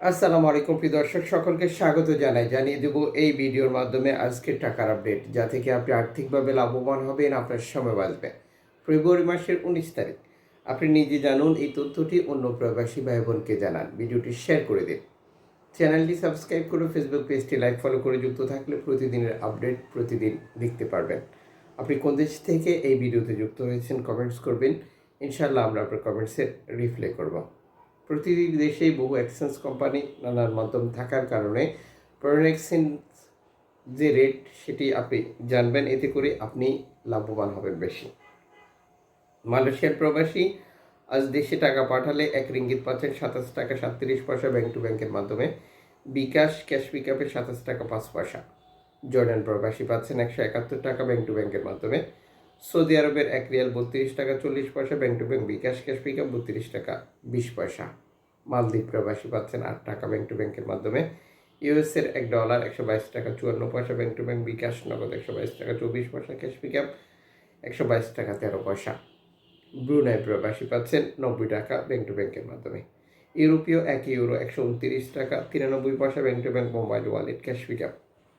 আসসালামু আলাইকুম, প্রিয় দর্শক, সকলকে স্বাগত জানাই। জানিয়ে দেব এই ভিডিওর মাধ্যমে আজকের টাকার আপডেট যা থেকে আপনি আর্থিকভাবে লাভবান হবেন, আপনার সময় বাঁচবে। ফেব্রুয়ারি মাসের উনিশ তারিখ। আপনি নিজে জানুন এই তথ্যটি, অন্য প্রবাসী ভাই বোনকে জানান। ভিডিওটি শেয়ার করে দিন। চ্যানেলটি সাবস্ক্রাইব করে ফেসবুক পেজটি লাইক ফলো করে যুক্ত থাকলে প্রতিদিনের আপডেট প্রতিদিন দেখতে পারবেন। আপনি কোন দেশ থেকে এই ভিডিওতে যুক্ত হয়েছেন কমেন্টস করবেন। ইনশাল্লাহ আমরা আপনার কমেন্টসে রিপ্লাই করব। প্রতিটি দেশেই বহু এক্সচেঞ্জ কোম্পানি নানার মাধ্যম থাকার কারণে ফরেন এক্সচেঞ্জ যে রেট সেটি আপনি জানবেন, এতে করে আপনি লাভবান হবেন বেশি। মালয়েশিয়ার প্রবাসী আজ দেশে টাকা পাঠালে এক রিঙ্গিত পাচ্ছেন সাতাশ টাকা সাতত্রিশ পয়সা ব্যাংক টু ব্যাংকের মাধ্যমে। বিকাশ ক্যাশ পিকআপে সাতাশ টাকা পাঁচ পয়সা। জর্ডান প্রবাসী পাচ্ছেন একশো একাত্তর টাকা ব্যাংক টু ব্যাংকের মাধ্যমে। সৌদি আরবের এক রিয়াল বত্রিশ টাকা চল্লিশ পয়সা bank to bank Bkash cash pickup বত্রিশ টাকা বিশ পয়সা। মালদ্বীপ প্রবাসী পাচ্ছেন আট টাকা ব্যাংক টু ব্যাংকের মাধ্যমে। ইউএসের এক ডলার একশো বাইশ টাকা চুয়ান্ন পয়সা ব্যাংক টু ব্যাংক বিকাশ নগদ একশো বাইশ টাকা চব্বিশ পয়সা, ক্যাশ পিকআপ একশো বাইশ টাকা তেরো পয়সা। ব্রুনাই প্রবাসী পাচ্ছেন নব্বই টাকা ব্যাংক টু ব্যাংকের মাধ্যমে। ইউরোপীয় এক ইউরো একশো উনত্রিশ টাকা তিরানব্বই পয়সা bank to bank mobile wallet cash pickup.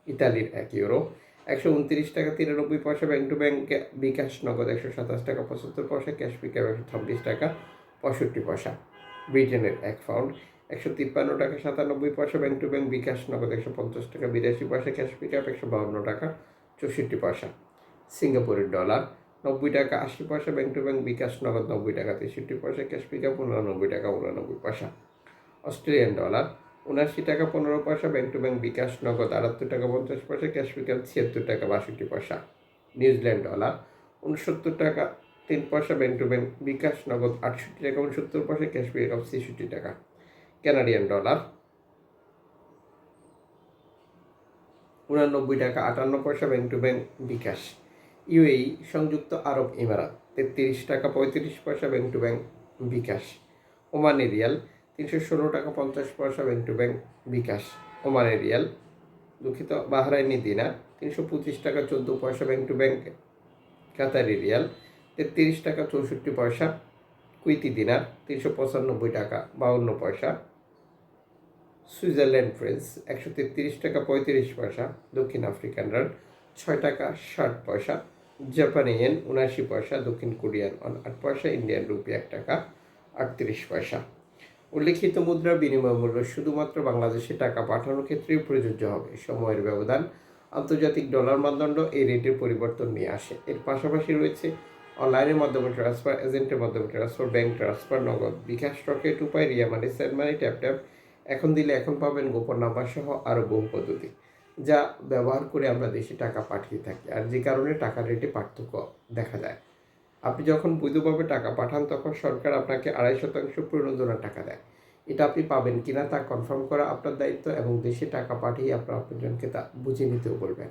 ইতালির এক ইউরো একশো উনত্রিশ টাকা, তিরানব্বই পয়সা ব্যাংক টু ব্যাংক বিকাশ নগদ একশো সাতাশ টাকা, পঁচাত্তর পয়সা ক্যাশ পিকআপ একশো ছাব্বিশ টাকা, পঁয়ষট্টি পয়সা। ব্রিটেনের এক পাউন্ড একশো তিপ্পান্ন টাকা, সাতানব্বই পয়সা ব্যাংক টু ব্যাংক বিকাশ নগদ একশো পঞ্চাশ টাকা, বিরাশি পয়সা ক্যাশ পিকআপ একশো বাউন্ন টাকা, চৌষট্টি পয়সা। সিঙ্গাপুরের ডলার নব্বই টাকা, আশি পয়সা ব্যাংক টু ব্যাংক বিকাশ নগদ নব্বই টাকা, তেষট্টি পয়সা ক্যাশ পিকআপ উননব্বই টাকা, উনানব্বই পয়সা। অস্ট্রেলিয়ান ডলার উনআশি টাকা পনেরো পয়সা ব্যাংক টু ব্যাংক বিকাশ নগদ আটাত্তর টাকা পঞ্চাশ পয়সা ক্যাশ পিকআপ ছিয়াত্তর টাকা বাষট্টি পয়সা। নিউজিল্যান্ড ডলার উনসত্তর টাকা, তিন পয়সা ব্যাংক টু ব্যাংক বিকাশ নগদ আটষট্টি টাকা উনসত্তর পয়সা ক্যাশ পিকআপ ছেষট্টি টাকা। ক্যানাডিয়ান ডলার উনানব্বই টাকা, আটান্ন পয়সা bank to bank Bkash. UAE সংযুক্ত আরব ইমারাত, তেত্রিশ টাকা, পঁয়ত্রিশ পয়সা bank to bank Bkash. Omani Real তিনশো ষোলো টাকা পঞ্চাশ পয়সা bank to bank Bkash. Omani Real. দুঃখিত, বাহরাইনি দিনার। তিনশো পঁচিশ টাকা চোদ্দ পয়সা ব্যাংক টু ব্যাংক। কাতারি রিয়াল। তেত্রিশ টাকা চৌষট্টি পয়সা। কুইতি দিনার। তিনশো পঁচানব্বই টাকা বাউন্ন পয়সা। সুইজারল্যান্ড ফ্রেন্স, একশো তেত্রিশ টাকা পঁয়ত্রিশ পয়সা। দক্ষিণ আফ্রিকান রান, ছয় টাকা ষাট পয়সা। জাপানি ইয়েন, উনাশি পয়সা। দক্ষিণ কোরিয়ান, আট পয়সা। ইন্ডিয়ান রুপি, এক টাকা আটত্রিশ পয়সা। উল্লেখিত মুদ্রা বিনিময় মূল্য শুধুমাত্র বাংলাদেশে টাকা পাঠানোর ক্ষেত্রেই প্রযোজ্য হবে। সময়ের ব্যবধান, আন্তর্জাতিক ডলার মানদণ্ড এই রেটের পরিবর্তন নিয়ে আসে। এর পাশাপাশি রয়েছে অনলাইনের মাধ্যমে ট্রান্সফার এজেন্টের মাধ্যমে transfer, bank transfer, Nagad, Bkash, rocket, Upay, Ria money set money, tap tap. এখন দিলে এখন পাবেন গোপন নাম্বার সহ আরও বহু পদ্ধতি, যা ব্যবহার করে আমরা দেশে টাকা পাঠিয়ে থাকি। আর যে কারণে টাকার রেটে পার্থক্য দেখা যায়। আপনি যখন বৈধভাবে টাকা পাঠান, তখন সরকার আপনাকে আড়াই শতাংশ প্রণোদনা টাকা দেয়। এটা আপনি পাবেন কিনা তা কনফার্ম করা আপনার দায়িত্ব এবং দেশে টাকা পাঠিয়ে আপনার আপনজনকে তা বুঝে নিতেও বলবেন।